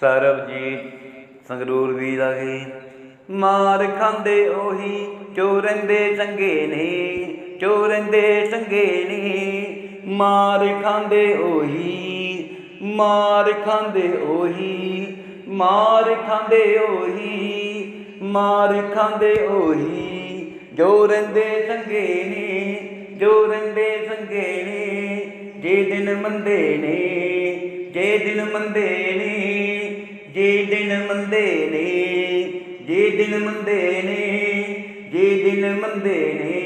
ਸਰਬਜੀਤ ਸੰਗਰੂਰ ਵੀ ਦਾ ਮਾਰ ਖਾਂਦੇ ਉਹੀ, ਚੋਰੰਦੇ ਚੰਗੇ ਨੇ, ਚੋਰੰਦੇ ਚੰਗੇ ਨੇ। ਮਾਰ ਖਾਂਦੇ ਉਹੀ, ਮਾਰ ਖਾਂਦੇ ਉਹੀ, ਮਾਰ ਖਾਂਦੇ ਉਹੀ, ਮਾਰ ਖਾਂਦੇ ਉਹੀ। ਜੋ ਰਹਿੰਦੇ ਚੰਗੇ ਨੇ ਜੋ ਰਹਿੰਦੇ ਚੰਗੇ ਨੇ। ਜੇ ਦਿਨ ਮੰਦੇ ਨੇ, ਜੇ ਦਿਨ ਮੰਦੇ ਨੇ ਜੇ ਦਿਨ ਮੰਦੇ ਨੇ, ਜੇ ਦਿਨ ਮੰਦੇ ਨੇ, ਜੇ ਦਿਨ ਮੰਦੇ ਨੇ,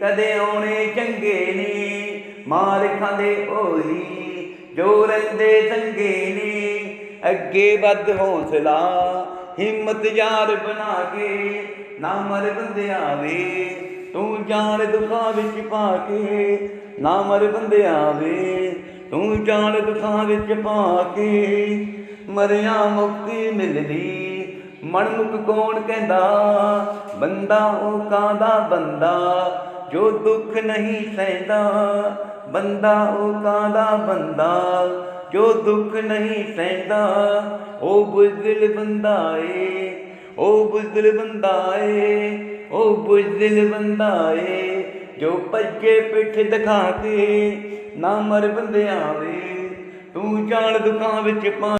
ਕਦੇ ਆਉਣੇ ਚੰਗੇ ਨੇ ਮਾਰ ਖਾਂਦੇ ਉਹੀ ਜੋ ਰਹਿੰਦੇ ਚੰਗੇ ਨੇ, ਅੱਗੇ ਵੱਧ ਹੌਸਲਾ, ਹਿੰਮਤ ਯਾਰ ਬਣਾ ਕੇ ਨਾ ਮਰ ਬੰਦਿਆ ਵੇ ਤੂੰ ਜਾਨ ਦੁਖਾਂ ਵਿੱਚ ਪਾ ਕੇ ਨਾ ਮਰ ਬੰਦਿਆ ਵੇ ਤੂੰ ਜਾਨ ਦੁੱਖਾਂ ਵਿੱਚ ਪਾ ਕੇ ਮਰਿਆ ਮੁਕਤੀ ਮਿਲਦੀ। ਮਨਮੁਖ ਕੌਣ ਕਹਿੰਦਾ? ਬੰਦਾ ਉਹ ਕਾਦਾ ਬੰਦਾ? ਜੋ ਦੁੱਖ ਨਹੀਂ ਸਹਿੰਦਾ, ਬੰਦਾ ਉਹ ਕਾਦਾ ਬੰਦਾ? ਜੋ ਦੁੱਖ ਨਹੀਂ ਸਹਿੰਦਾ, ਉਹ ਬੁਜ਼ਦਿਲ ਬੰਦਾ ਏ, ਉਹ ਬੁਜ਼ਦਿਲ ਬੰਦਾ ਏ, ਉਹ ਬੁਜ਼ਦਿਲ ਬੰਦਾ ਏ। ਜੋ ਭੱਜੇ ਪਿੱਠ ਦਿਖਾ ਕੇ ਨਾ ਮਰ ਬੰਦਿਆ ਵੇ ਤੂੰ ਜਾਣ ਦੁੱਖਾਂ ਵਿੱਚ ਪਾ